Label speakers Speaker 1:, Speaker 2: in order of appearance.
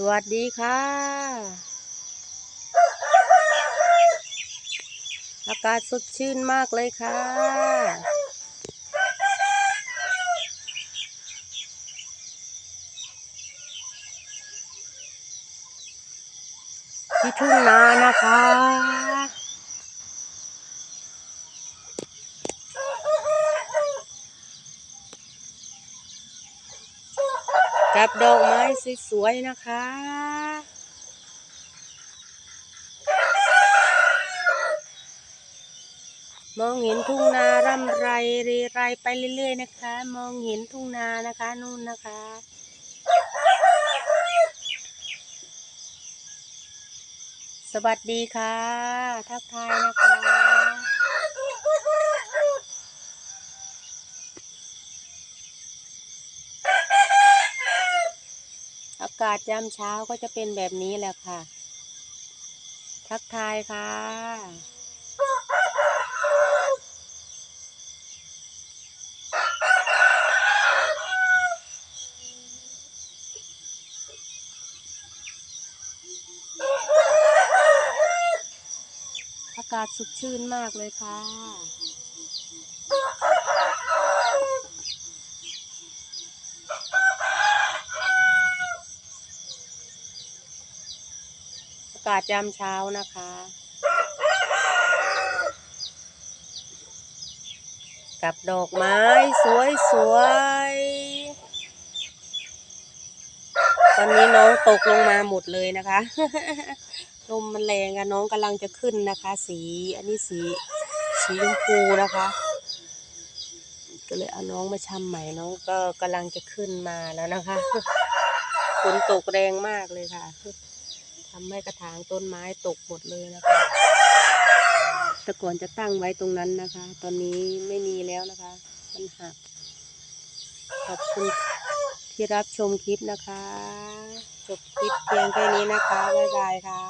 Speaker 1: สวัสดีค่ะ อากาศสดชื่นมากเลยค่ะ ที่ทุ่งนานะคะ กับดอกไม้สวยๆนะคะ มองเห็นทุ่งนาร่ำไรเรไรไปเรื่อย ๆ นะคะ มองเห็นทุ่งนานะคะนู่นนะคะสวัสดีค่ะ ทักทายนะคะ อากาศยามเช้าก็จะเป็นแบบนี้แหละค่ะ ทักทายค่ะ อากาศสดชื่นมากเลยค่ะ อา กาศยามเช้านะคะ กับดอกไม้สวยสวยๆตอนนี้น้องตกลงมาหมดเลยนะคะ ลมมันแรงอะน้องกำลังจะขึ้นนะคะ สีอันนี้สีสีชมพูนะคะ ก็เลยเอาน้องมาชำใหม่น้องก็กำลังจะขึ้นมาแล้วนะคะฝนตกแรงมากเลยค่ะ ทำให้กระถางต้นไม้ตกหมดเลยนะคะ แต่ก่อนจะตั้งไว้ตรงนั้นนะคะ ตอนนี้ไม่มีแล้วนะคะ มันหัก ขอบคุณที่รับชมคลิปนะคะ จบคลิปเพียงแค่นี้นะคะ บ๊ายบายค่ะ